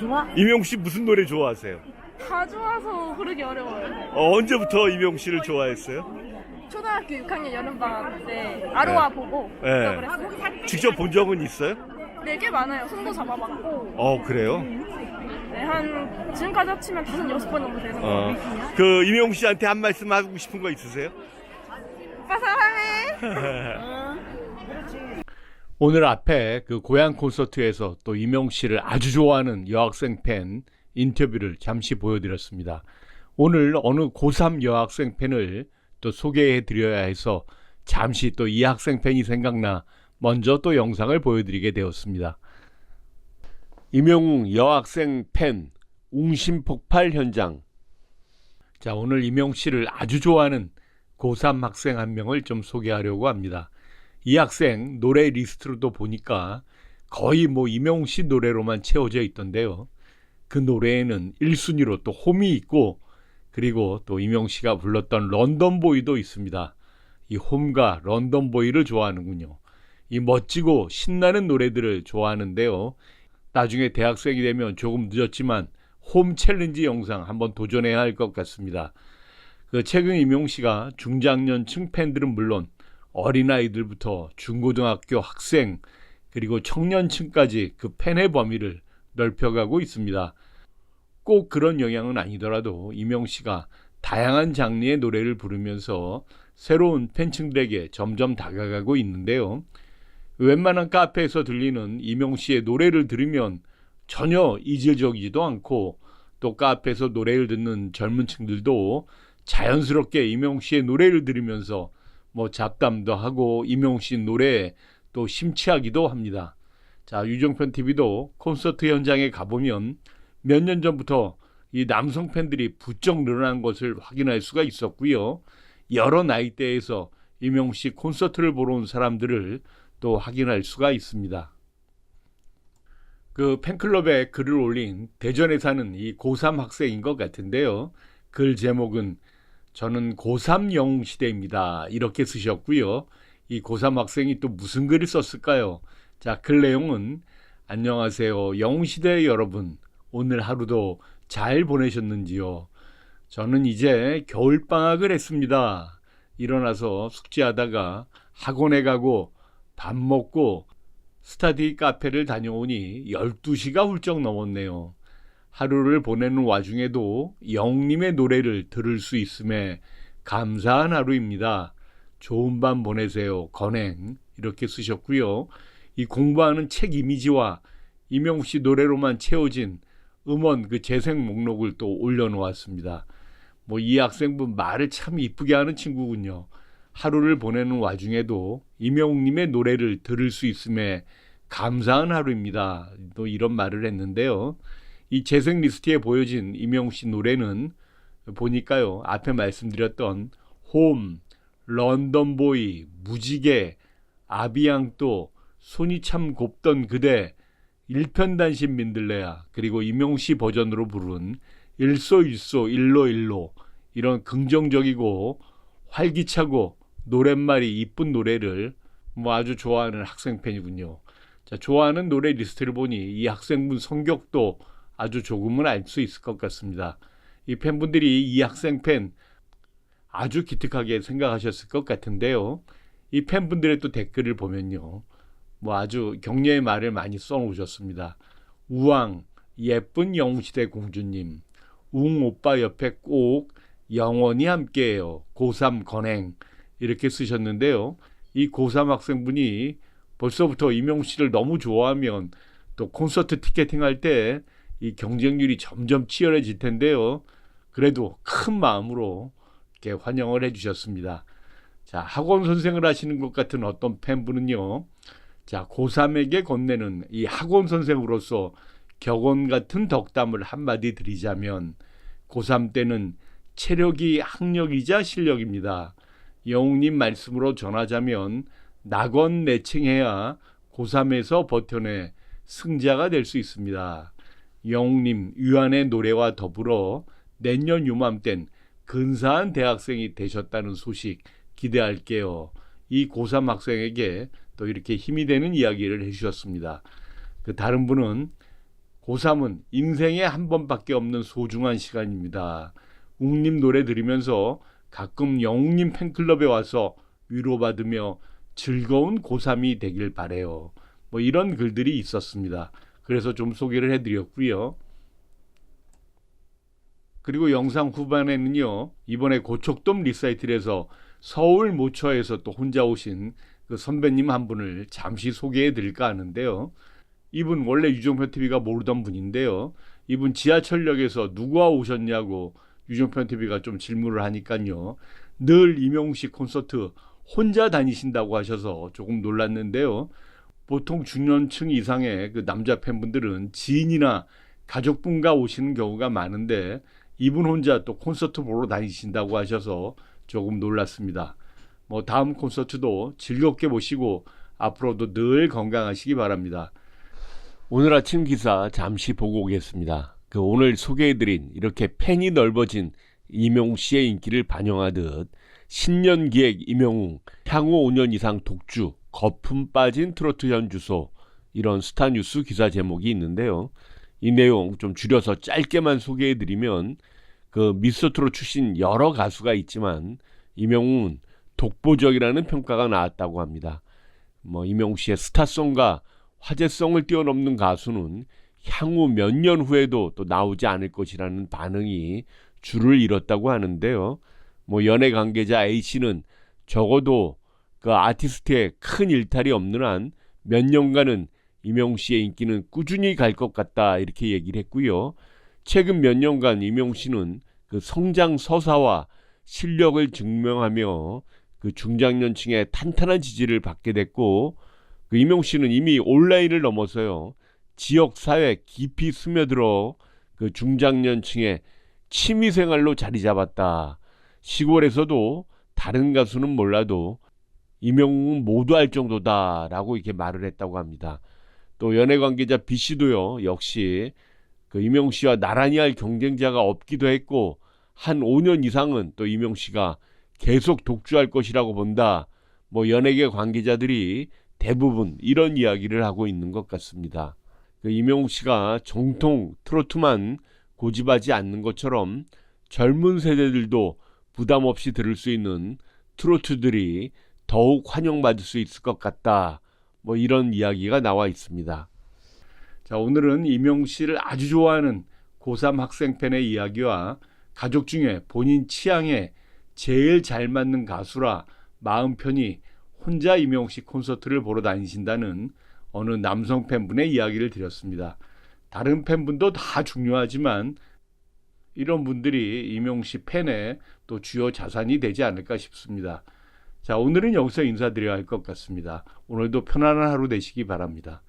좋아? 임용 씨 무슨 노래 좋아하세요? 다 좋아서 고르기 어려워요. 어, 언제부터 임용 씨를 좋아했어요? 초등학교 6학년 여름방학 때 보고 네. 시작을 했어요. 직접 본 적은 있어요? 네, 꽤 많아요. 손도 잡아봤고 어, 그래요? 네, 한 지금까지 합치면 다섯 여섯 번 정도 되는 거 어. 그 임용 씨한테 한 말씀 하고 싶은 거 있으세요? 오빠 사랑해. 오늘 앞에 그 고향 콘서트에서 또 이명 씨를 아주 좋아하는 여학생 팬 인터뷰를 잠시 보여드렸습니다. 오늘 어느 고3 여학생 팬을 또 소개해 드려야 해서 잠시 또 이 학생 팬이 생각나 먼저 또 영상을 보여드리게 되었습니다. 임영웅 여학생 팬 웅심 폭발 현장. 자, 오늘 임영 씨를 아주 좋아하는 고3 학생 한 명을 좀 소개하려고 합니다. 이 학생 노래 리스트로도 보니까 거의 뭐 이명웅 씨 노래로만 채워져 있던데요. 그 노래에는 1순위로 또 홈이 있고 그리고 또 이명 씨가 불렀던 런던 보이도 있습니다. 이 홈과 런던 보이를 좋아하는군요. 이 멋지고 신나는 노래들을 좋아하는데요. 나중에 대학생이 되면 조금 늦었지만 홈 챌린지 영상 한번 도전해야 할 것 같습니다. 그 최근 임용 씨가 중장년층 팬들은 물론 어린아이들부터 중고등학교 학생 그리고 청년층까지 그 팬의 범위를 넓혀가고 있습니다. 꼭 그런 영향은 아니더라도 이명 씨가 다양한 장르의 노래를 부르면서 새로운 팬층들에게 점점 다가가고 있는데요. 웬만한 카페에서 들리는 이명 씨의 노래를 들으면 전혀 이질적이지도 않고 또 카페에서 노래를 듣는 젊은 층들도 자연스럽게 이명 씨의 노래를 들으면서 뭐 잡담도 하고 이명 씨 노래에 또 심취하기도 합니다. 자, 유정편 TV도 콘서트 현장에 가보면 몇 년 전부터 이 남성 팬들이 부쩍 늘어난 것을 확인할 수가 있었고요. 여러 나이대에서 이명 씨 콘서트를 보러 온 사람들을 또 확인할 수가 있습니다. 그 팬클럽에 글을 올린 대전에 사는 이 고3 학생인 것 같은데요. 글 제목은 저는 고3 영웅 시대입니다. 이렇게 쓰셨고요. 이 고3 학생이 또 무슨 글을 썼을까요? 자, 글 내용은 안녕하세요. 영웅 시대 여러분. 오늘 하루도 잘 보내셨는지요? 저는 이제 겨울 방학을 했습니다. 일어나서 숙제하다가 학원에 가고 밥 먹고 스타디 카페를 다녀오니 12시가 훌쩍 넘었네요. 하루를 보내는 와중에도 영님의 노래를 들을 수 있음에 감사한 하루입니다. 좋은 밤 보내세요. 건행. 이렇게 쓰셨고요. 이 공부하는 책 이미지와 이명우 씨 노래로만 채워진 음원 그 재생 목록을 또 올려놓았습니다. 뭐 이 학생분 말을 참 이쁘게 하는 친구군요. 하루를 보내는 와중에도 이명웅님의 노래를 들을 수 있음에 감사한 하루입니다. 또 이런 말을 했는데요. 이 재생 리스트에 보여진 이명웅 씨 노래는 보니까요. 앞에 말씀드렸던 홈, 런던보이, 무지개, 아비앙또, 손이 참 곱던 그대, 일편단심 민들레야, 그리고 이명웅 씨 버전으로 부른 일소일소 일로일로 이런 긍정적이고 활기차고 노랫말이 이쁜 노래를 뭐 아주 좋아하는 학생 팬이군요. 자, 좋아하는 노래 리스트를 보니 이 학생분 성격도 아주 조금은 알 수 있을 것 같습니다. 이 팬분들이 이 학생 팬 아주 기특하게 생각하셨을 것 같은데요. 이 팬분들의 또 댓글을 보면요. 뭐 아주 격려의 말을 많이 써놓으셨습니다. 우왕, 예쁜 영웅시대 공주님, 웅 오빠 옆에 꼭 영원히 함께해요. 고3 건행 이렇게 쓰셨는데요. 이 고3 학생분이 벌써부터 이명우 씨를 너무 좋아하면 또 콘서트 티켓팅 할때 이 경쟁률이 점점 치열해질 텐데요. 그래도 큰 마음으로 이렇게 환영을 해주셨습니다. 자, 학원 선생을 하시는 것 같은 어떤 팬분은요. 자, 고3에게 건네는 이 학원 선생으로서 격언 같은 덕담을 한마디 드리자면 고3 때는 체력이 학력이자 실력입니다. 영웅님 말씀으로 전하자면 낙원 내칭해야 고3에서 버텨내 승자가 될 수 있습니다. 영웅님 유한의 노래와 더불어 내년 유맘땐 근사한 대학생이 되셨다는 소식 기대할게요. 이 고3 학생에게 또 이렇게 힘이 되는 이야기를 해주셨습니다. 그 다른 분은 고3은 인생에 한 번밖에 없는 소중한 시간입니다. 웅님 노래 들으면서 가끔 영웅님 팬클럽에 와서 위로받으며 즐거운 고3이 되길 바래요. 뭐 이런 글들이 있었습니다. 그래서 좀 소개를 해드렸고요. 그리고 영상 후반에는요, 이번에 고척돔 리사이틀에서 서울 모처에서 또 혼자 오신 그 선배님 한 분을 잠시 소개해 드릴까 하는데요. 이분 원래 유종표 TV가 모르던 분인데요. 이분 지하철역에서 누구와 오셨냐고 유종표 TV가 좀 질문을 하니까요. 늘 이명식 콘서트 혼자 다니신다고 하셔서 조금 놀랐는데요. 보통 중년층 이상의 그 남자 팬분들은 지인이나 가족분과 오시는 경우가 많은데 이분 혼자 또 콘서트 보러 다니신다고 하셔서 조금 놀랐습니다. 뭐 다음 콘서트도 즐겁게 보시고 앞으로도 늘 건강하시기 바랍니다. 오늘 아침 기사 잠시 보고 오겠습니다. 그 오늘 소개해드린 이렇게 팬이 넓어진 이명웅 씨의 인기를 반영하듯 신년 기획 이명웅 향후 5년 이상 독주 거품 빠진 트로트 연주소 이런 스타 뉴스 기사 제목이 있는데요. 이 내용 좀 줄여서 짧게만 소개해드리면 그 미스터트롯 출신 여러 가수가 있지만 이명웅은 독보적이라는 평가가 나왔다고 합니다. 뭐 이명웅 씨의 스타성과 화제성을 뛰어넘는 가수는 향후 몇 년 후에도 또 나오지 않을 것이라는 반응이 줄을 잃었다고 하는데요. 뭐 연예 관계자 A 씨는 적어도 그 아티스트의 큰 일탈이 없는 한 몇 년간은 이명웅 씨의 인기는 꾸준히 갈 것 같다 이렇게 얘기를 했고요. 최근 몇 년간 이명웅 씨는 그 성장 서사와 실력을 증명하며 그 중장년층의 탄탄한 지지를 받게 됐고 그 이명웅 씨는 이미 온라인을 넘어서요 지역 사회 깊이 스며들어 그 중장년층의 취미 생활로 자리 잡았다. 시골에서도 다른 가수는 몰라도 이명웅은 모두 알 정도다라고 이렇게 말을 했다고 합니다. 또 연예 관계자 B 씨도요 역시 그 이명웅 씨와 나란히 할 경쟁자가 없기도 했고 한 5년 이상은 또 이명웅 씨가 계속 독주할 것이라고 본다. 뭐 연예계 관계자들이 대부분 이런 이야기를 하고 있는 것 같습니다. 그 이명웅 씨가 정통 트로트만 고집하지 않는 것처럼 젊은 세대들도 부담 없이 들을 수 있는 트로트들이 더욱 환영받을 수 있을 것 같다. 뭐 이런 이야기가 나와 있습니다. 자, 오늘은 이명웅 씨를 아주 좋아하는 고3 학생 팬의 이야기와 가족 중에 본인 취향에 제일 잘 맞는 가수라 마음 편히 혼자 이명웅 씨 콘서트를 보러 다니신다는 어느 남성 팬분의 이야기를 드렸습니다. 다른 팬분도 다 중요하지만 이런 분들이 이명웅 씨 팬의 또 주요 자산이 되지 않을까 싶습니다. 자, 오늘은 여기서 인사드려야 할 것 같습니다. 오늘도 편안한 하루 되시기 바랍니다.